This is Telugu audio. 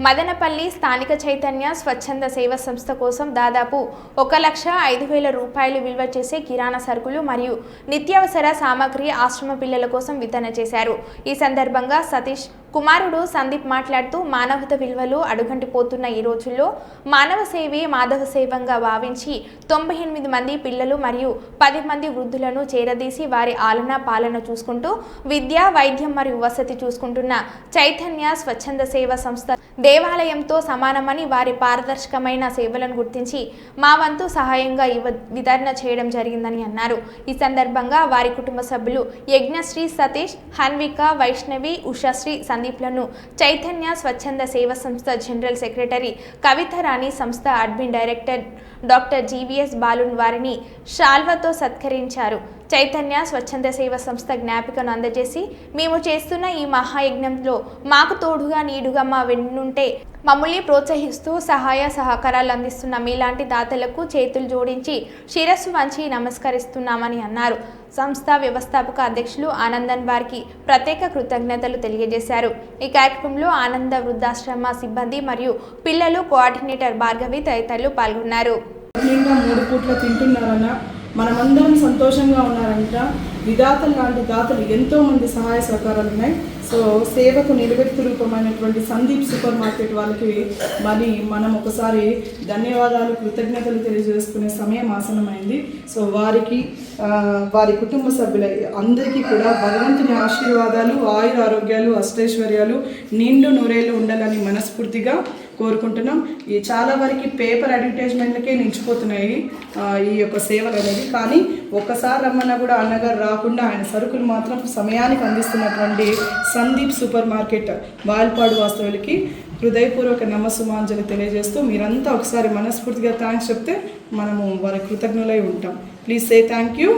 మదనపల్లి స్థానిక చైతన్య స్వచ్ఛంద సేవ సంస్థ కోసం దాదాపు ఒక లక్ష ఐదు వేల రూపాయలు విలువ చేసే కిరాణా సరుకులు మరియు నిత్యావసర సామాగ్రి ఆశ్రమ పిల్లల కోసం వితరణ చేశారు. ఈ సందర్భంగా సతీష్ కుమారుడు సందీప్ మాట్లాడుతూ మానవత విలువలు అడుగంటిపోతున్న ఈ రోజుల్లో మానవ సేవే మాధవ సేవంగా భావించి తొంభై ఎనిమిది మంది పిల్లలు మరియు పది మంది వృద్ధులను చేరదీసి వారి ఆలన పాలన చూసుకుంటూ విద్య వైద్యం మరియు వసతి చూసుకుంటున్న చైతన్య స్వచ్ఛంద సేవ సంస్థ దేవాలయంతో సమానమని వారి పారదర్శకమైన సేవలను గుర్తించి మా వంతు సహాయంగా ఈ వితరణ చేయడం జరిగిందని అన్నారు. ఈ సందర్భంగా వారి కుటుంబ సభ్యులు యజ్ఞశ్రీ సతీష్ హన్విక వైష్ణవి ఉషాశ్రీ సందీప్లను చైతన్య స్వచ్ఛంద సేవ సంస్థ జనరల్ సెక్రటరీ కవిత రాణి సంస్థ అడ్మిన్ డైరెక్టర్ డాక్టర్ జీవీఎస్ బాలున్ వారిని షాల్వతో సత్కరించారు. చైతన్య స్వచ్ఛంద సేవ సంస్థ జ్ఞాపికను అందజేసి మేము చేస్తున్న ఈ మహాయజ్ఞంలో మాకు తోడుగా నీడుగా మా వెన్నుంటే మమ్మల్ని ప్రోత్సహిస్తూ సహాయ సహకారాలు అందిస్తున్న మీలాంటి దాతలకు చేతులు జోడించి శిరస్సు వంచి నమస్కరిస్తున్నామని అన్నారు. సంస్థ వ్యవస్థాపక అధ్యక్షులు ఆనందన్ వారికి ప్రత్యేక కృతజ్ఞతలు తెలియజేశారు. ఈ కార్యక్రమంలో ఆనంద వృద్ధాశ్రమ సిబ్బంది మరియు పిల్లలు కోఆర్డినేటర్ భార్గవి తదితరులు పాల్గొన్నారు. మూడు పూట్ల తింటున్నారన్న మనమందరం సంతోషంగా ఉన్నారంట. విధాతలు లాంటి దాతలు ఎంతో మంది సహాయ సహకారాలు ఉన్నాయి. సో సేవకు నిలువెత్తు రూపమైనటువంటి సందీప్ సూపర్ మార్కెట్ వాళ్ళకి మరి మనం ఒకసారి ధన్యవాదాలు కృతజ్ఞతలు తెలియజేసుకునే సమయం ఆసనమైంది సో వారికి వారి కుటుంబ సభ్యుల అందరికీ కూడా భగవంతుని ఆశీర్వాదాలు ఆయుర ఆరోగ్యాలు అష్టైశ్వర్యాలు నిండు నూరేళ్ళు ఉండాలని మనస్ఫూర్తిగా కోరుకుంటున్నాం. ఈ చాలా వరకు పేపర్ అడ్వర్టైజ్మెంట్లకే నిలిచిపోతున్నాయి ఈ యొక్క సేవలు అనేది. కానీ ఒక్కసారి రమ్మన్నా కూడా అన్నగారు రాకుండా ఆయన సరుకులు మాత్రం సమయానికి అందిస్తున్నటువంటి సందీప్ సూపర్ మార్కెట్ బాయల్పాడు వాస్తవులకి హృదయపూర్వక నమస్సుమాంజలి తెలియజేస్తూ మీరంతా ఒకసారి మనస్ఫూర్తిగా థ్యాంక్స్ చెప్తే మనము వారి కృతజ్ఞులై ఉంటాం. Please say thank you